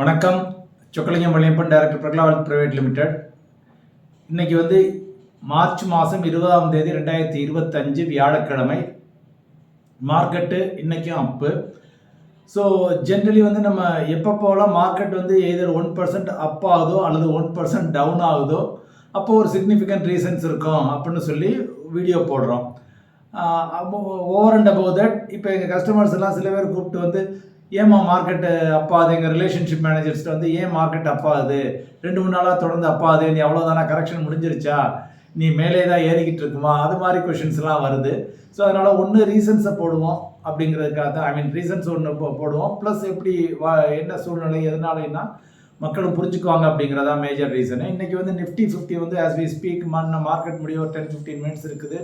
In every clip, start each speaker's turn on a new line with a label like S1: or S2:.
S1: வணக்கம். சொக்கலிங்கம் வள்ளியப்பன் டைரக்டர் பிரகலாவல் private limited. இன்றைக்கி வந்து மார்ச் மாதம் இருபதாம் தேதி ரெண்டாயிரத்தி இருபத்தஞ்சு வியாழக்கிழமை. மார்க்கெட்டு இன்றைக்கும் அப்பு. ஸோ ஜென்ரலி வந்து நம்ம எப்போ போகலாம் மார்க்கெட் வந்து எதர் ஒன் பர்சன்ட் அப் ஆகுதோ அல்லது ஒன் பர்சன்ட் டவுன் ஆகுதோ அப்போ ஒரு சிக்னிஃபிகண்ட் ரீசன்ஸ் இருக்கும் அப்படின்னு சொல்லி வீடியோ போடுறோம். ஓவர் அண்ட் அபவ் தட் இப்போ எங்கள் கஸ்டமர்ஸ் எல்லாம் சில பேர் கூப்பிட்டு வந்து ஏமா மார்க்கெட்டு அப்பாது எங்கள் ரிலேஷன்ஷிப் மேனேஜர்ஸ்ட்டு வந்து ஏன் மார்க்கெட் அப்பாது ரெண்டு மூணு நாளாக தொடர்ந்து அப்பாது நீ அவ்வளோதானா கரெக்ஷன் முடிஞ்சிருச்சா? நீ மேலே தான் ஏறிக்கிட்டு இருக்குமா? அது மாதிரி கொஷின்ஸ்லாம் வருது. ஸோ அதனால் ஒன்று ரீசன்ஸை போடுவோம் அப்படிங்கிறதுக்காக தான் ஐ மீன் ரீசன்ஸ் ஒன்று போடுவோம். ப்ளஸ் எப்படி வா என்ன சூழ்நிலை எதனாலன்னா மக்களும் புரிஞ்சுக்குவாங்க அப்படிங்கிறதா மேஜர் ரீசனு இன்றைக்கி வந்து நிஃப்டி ஃபிஃப்டி வந்து ஆஸ் வி ஸ்பீக் மண் மார்க்கெட் முடிய ஒரு டென் ஃபிஃப்டீன் மினிட்ஸ் இருக்குது.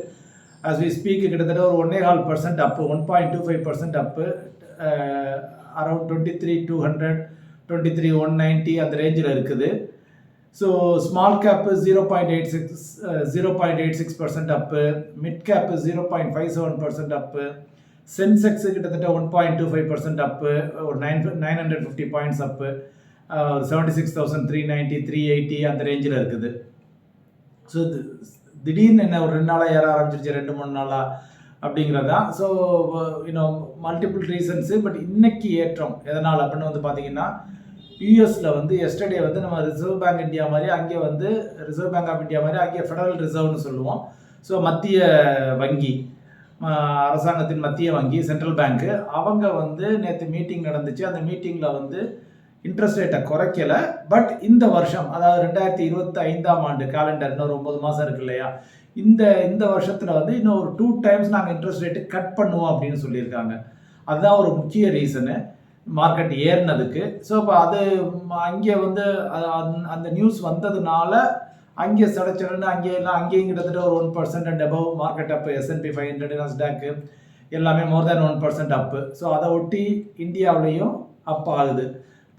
S1: ஆஸ் வி ஸ்பீக் கிட்டத்தட்ட ஒரு ஒன்னே கால் percent up one point two five percent up around twenty three two hundred twenty three one ninety அந்த ரேஞ்சில் இருக்குது. So small cap zero point eight six zero point eight six percent up mid cap zero point five seven percent up Sensex கிட்டத்தட்ட one point two five percent up ஒரு nine nine hundred fifty points up seventy six thousand three ninety three eighty அந்த ரேஞ்சில் இருக்குது. So திடீர்னு என்ன ஒரு ரெண்டு நாளாக ஏற ஆரம்பிச்சிருச்சு ரெண்டு மூணு நாளாக அப்படிங்கிறதா? So you know multiple reasons but இன்னைக்கு ஏற்றம் எதனால் அப்படின்னு வந்து பார்த்தீங்கன்னா யூஎஸில் வந்து எஸ்டர்டே வந்து நம்ம ரிசர்வ் பேங்க் இந்தியா மாதிரி அங்கே வந்து ரிசர்வ் பேங்க் ஆஃப் இந்தியா மாதிரி அங்கே ஃபெடரல் ரிசர்வ்னு சொல்லுவோம். ஸோ மத்திய வங்கி அரசாங்கத்தின் மத்திய வங்கி சென்ட்ரல் பேங்க்கு அவங்க வந்து நேற்று மீட்டிங் நடந்துச்சு. அந்த மீட்டிங்கில் வந்து இன்ட்ரெஸ்ட் ரேட்டை குறைக்கல. பட் இந்த வருஷம் அதாவது ரெண்டாயிரத்தி இருபத்தி ஐந்தாம் ஆண்டு கேலண்டர் இன்னொரு ஒம்பது மாதம் இருக்கு இல்லையா? இந்த இந்த வருஷத்தில் வந்து இன்னும் ஒரு டூ டைம்ஸ் நாங்கள் இன்ட்ரெஸ்ட் ரேட்டு கட் பண்ணுவோம் அப்படின்னு சொல்லியிருக்காங்க. அதுதான் ஒரு முக்கிய ரீசனு மார்க்கெட் ஏறினதுக்கு. ஸோ இப்போ அது அங்கே வந்து அந்த நியூஸ் வந்ததுனால அங்கே சடச்சடன்னு அங்கே எல்லாம் அங்கேயும் கிட்டத்தட்ட ஒரு one percent and above market அப்போ S and P five hundred Nasdaq எல்லாமே more than one percent up so அதை ஒட்டி இந்தியாவிலையும் அப் ஆகுது.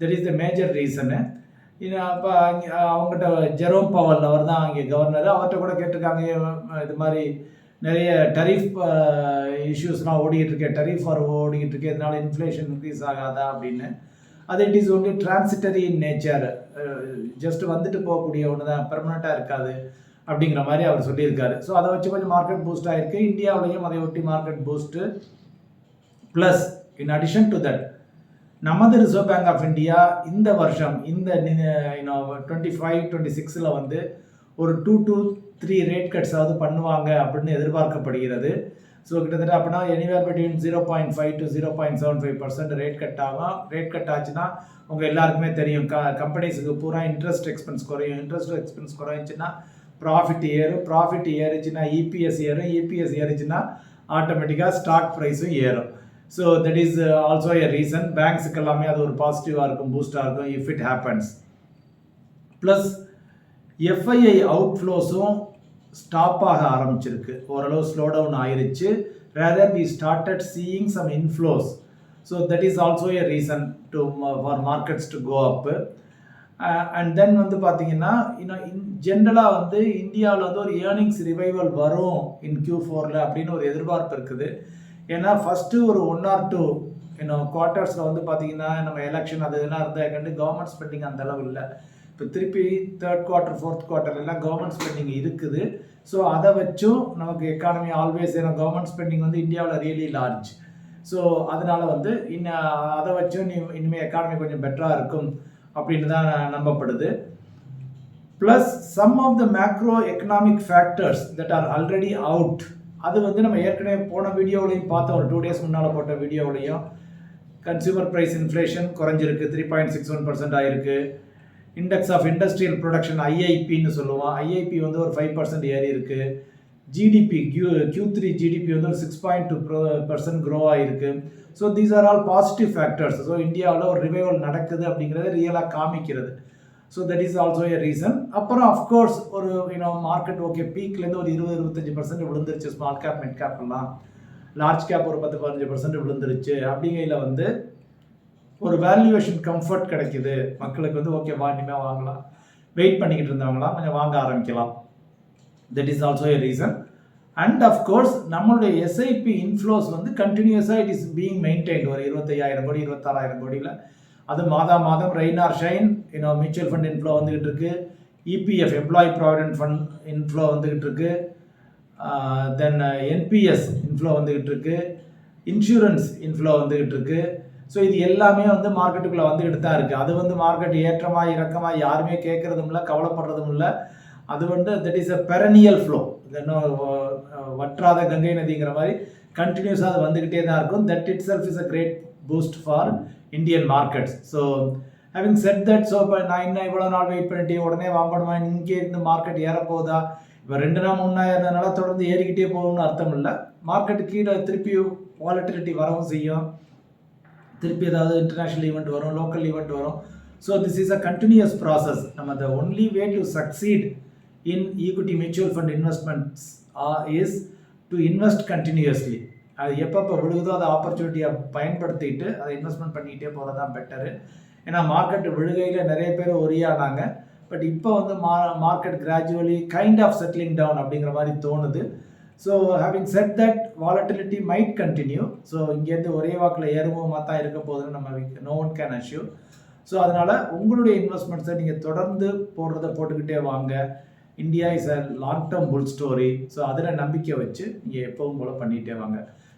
S1: There is the major reason அப்போ அங்கே அவங்ககிட்ட ஜெரோம் பவல் அவர் தான் அங்கே கவர்னர் அவர்கிட்ட கூட கேட்டிருக்காங்க இது மாதிரி நிறைய டரிஃப் இஷ்யூஸ்லாம் ஓடிக்கிட்டு இருக்கேன் டரிஃப் வர ஓடிக்கிட்டு இருக்கேன் இதனால் இன்ஃப்ளேஷன் இன்க்ரீஸ் ஆகாதா அப்படின்னு. அது it is only transitory in nature just வந்துட்டு போகக்கூடிய ஒன்று தான் பெர்மனெண்ட்டாக இருக்காது அப்படிங்கிற மாதிரி அவர் சொல்லியிருக்காரு. ஸோ அதை வச்சு கொஞ்சம் மார்க்கெட் பூஸ்ட் ஆகிருக்கு இந்தியாவிலையும் அதை ஒட்டி market boost plus in addition to that நமது ரிசர்வ் பேங்க் ஆஃப் இந்தியா இந்த வருஷம் இந்த டுவெண்ட்டி ஃபைவ் டுவெண்ட்டி சிக்ஸில் வந்து ஒரு டூ டூ த்ரீ ரேட் கட்ஸாவது பண்ணுவாங்க அப்படின்னு எதிர்பார்க்கப்படுகிறது. ஸோ கிட்டத்தட்ட அப்படின்னா anywhere between zero point five to zero point seven five percent rate cut ஆகும். ரேட் கட் ஆச்சுன்னா உங்கள் எல்லாருக்குமே தெரியும். க கம்பெனிஸுக்கு பூரா இன்ட்ரெஸ்ட் எக்ஸ்பென்ஸ் குறையும். இன்ட்ரெஸ்ட் எக்ஸ்பென்ஸ் குறைஞ்சுன்னா ப்ராஃபிட் ஏறும். ப்ராஃபிட் ஏறிச்சுன்னா இபிஎஸ் ஏறும். இபிஎஸ் ஏறிச்சுன்னா ஆட்டோமேட்டிக்காக ஸ்டாக் ப்ரைஸும் ஏறும். So that is also a reason பேங்க்ஸுக்கு எல்லாமே அது ஒரு பாசிட்டிவாக இருக்கும் பூஸ்டாக இருக்கும் if it happens plus FII அவுட்ஃப்ளோஸும் stop ஆக ஆரம்பிச்சிருக்கு. ஓரளவு ஸ்லோ டவுன் ஆயிருச்சு. Rather we started seeing some inflows so that is also a reason to for markets to go up and then வந்து பார்த்தீங்கன்னா இன்னும் இன் ஜென்ரலாக வந்து இந்தியாவில் வந்து ஒரு ஏர்னிங்ஸ் ரிவைவல் வரும் இன் கியூ ஃபோரில் அப்படின்னு ஒரு எதிர்பார்ப்பு இருக்குது. ஏன்னா ஃபஸ்ட்டு ஒரு ஒன் ஆர் டூ இன்னும் குவார்ட்டர்ஸில் வந்து பார்த்தீங்கன்னா நம்ம எலெக்ஷன் அது இதெல்லாம் இருந்தால் கண்டு கவர்மெண்ட் ஸ்பெண்டிங் அந்த அளவு இல்லை. இப்போ திருப்பி தேர்ட் குவார்ட்டர் ஃபோர்த் குவார்ட்டர் எல்லாம் கவர்மெண்ட் ஸ்பெண்டிங் இருக்குது. ஸோ அதை வச்சும் நமக்கு எக்கானமி ஆல்வேஸ் ஏன்னா கவர்மெண்ட் ஸ்பெண்டிங் வந்து இந்தியாவில் ரியலி லார்ஜ் ஸோ அதனால் வந்து இன்னும் அதை வச்சும் நீ இனிமேல் எக்கானமி கொஞ்சம் பெட்டராக இருக்கும் அப்படின்னு தான் நம்பப்படுது. Plus some of the macro economic factors that are already out அது வந்து நம்ம ஏற்கனவே போன வீடியோவிலையும் பார்த்தோம். ஒரு டூ டேஸ் முன்னால் போட்ட வீடியோவிலையும். கன்சியூமர் ப்ரைஸ் இன்ஃப்ளேஷன் குறைஞ்சிருக்கு. Three point six one percent ஆயிருக்கு. இண்டெக்ஸ் ஆஃப் இண்டஸ்ட்ரியல் ப்ரொடக்ஷன் ஐஐபின்னு சொல்லுவோம். ஐஐபி வந்து ஒரு ஃபைவ் பர்சன்ட் ஏறி இருக்கு GDP Q Q three GDP வந்து ஒரு six point two percent grow ஆகிருக்கு so these are all positive factors so இந்தியாவில் ஒரு ரிவைவல் நடக்குது அப்படிங்கிறத ரியலாக காமிக்கிறது. So that is also a reason அப்புறம் அஃப்கோர்ஸ் ஒரு யூனோ மார்க்கெட் ஓகே பீக்லேருந்து ஒரு இருபது இருபத்தஞ்சி பர்சன்ட் விழுந்துருச்சு. ஸ்மால் கேப் மிட் கேப் எல்லாம். லார்ஜ் கேப் ஒரு பத்து பதினஞ்சு பர்சன்ட் விழுந்துருச்சு. அப்படிங்கையில் வந்து ஒரு வேல்யூவேஷன் கம்ஃபர்ட் கிடைக்குது. மக்களுக்கு வந்து ஓகே வா இனிமேல் வாங்கலாம். வெயிட் பண்ணிக்கிட்டு இருந்தவங்களாம் கொஞ்சம் வாங்க ஆரம்பிக்கலாம். That is also a reason and of course நம்மளுடைய எஸ்ஐபி இன்ஃப்ளோஸ் வந்து கண்டினியூஸாக இட் இஸ் பீங் மெயின்டைன் ஒரு இருபத்தையாயிரம் கோடி இருபத்தாறாயிரம் கோடியில். அது மாதா மாதம் ரெயின் ஆர் ஷைன் இன்னும் மியூச்சுவல் ஃபண்ட் இன்ஃப்ளோ வந்துக்கிட்டு இருக்கு EPF employee provident fund inflow வந்துக்கிட்டு இருக்கு then uh, NPS inflow uh, வந்துக்கிட்டு இருக்கு இன்சூரன்ஸ் இன்ஃப்ளோ வந்துக்கிட்டு இருக்கு ஸோ இது எல்லாமே வந்து மார்க்கெட்டுக்குள்ளே வந்துக்கிட்டு தான் இருக்குது அது வந்து மார்க்கெட் ஏற்றமா இறக்கமாக யாருமே கேட்குறதும் இல்லை கவலைப்படுறதும் இல்லை. அது வந்து that is a perennial flow இன்னும் uh, வற்றாத கங்கை நதிங்கிற மாதிரி கண்டினியூஸாக அது வந்துக்கிட்டே தான் இருக்கும். That itself is a great boost for Indian markets so having said that so இப்போ நான் இன்னும் இவ்வளோ நாள் வெயிட் பண்ணிட்டு உடனே வாங்கணுமா? இங்கே இருந்து மார்க்கெட் ஏறப்போகுதா? இப்போ ரெண்டு நாள் முன்னா இருந்ததுனால தொடர்ந்து ஏறிக்கிட்டே போகணும்னு அர்த்தம் இல்லை. மார்க்கெட் கீழே திருப்பி வாலட்டிலிட்டி வரவும் செய்யும். திருப்பி ஏதாவது இன்டர்நேஷ்னல் ஈவெண்ட் வரும் லோக்கல் ஈவெண்ட் வரும். So this is a continuous process நம்ம the only way to succeed in equity mutual fund investments is to invest continuously அது எப்பப்போ விழுகுதோ அதை ஆப்பர்ச்சுனிட்டியை பயன்படுத்திட்டு அதை இன்வெஸ்ட்மெண்ட் பண்ணிக்கிட்டே போகிறது தான் பெட்டரு ஏன்னா மார்க்கெட் விழுகையில் நிறைய பேர் ஒரியானாங்க. பட் இப்போ வந்து மா market gradually kind of settling down அப்படிங்கிற மாதிரி தோணுது. So having said that volatility might continue so இங்கேருந்து ஒரே வாக்கில் ஏறுவோமா தான் இருக்க போகுதுன்னு நம்ம no one can assure so அதனால் உங்களுடைய இன்வெஸ்ட்மெண்ட்ஸை நீங்கள் தொடர்ந்து போடுறத போட்டுக்கிட்டே வாங்க. India is a long term bull story so அதில் நம்பிக்கை வச்சு நீங்கள் எப்பவும் போல் பண்ணிகிட்டே வாங்க.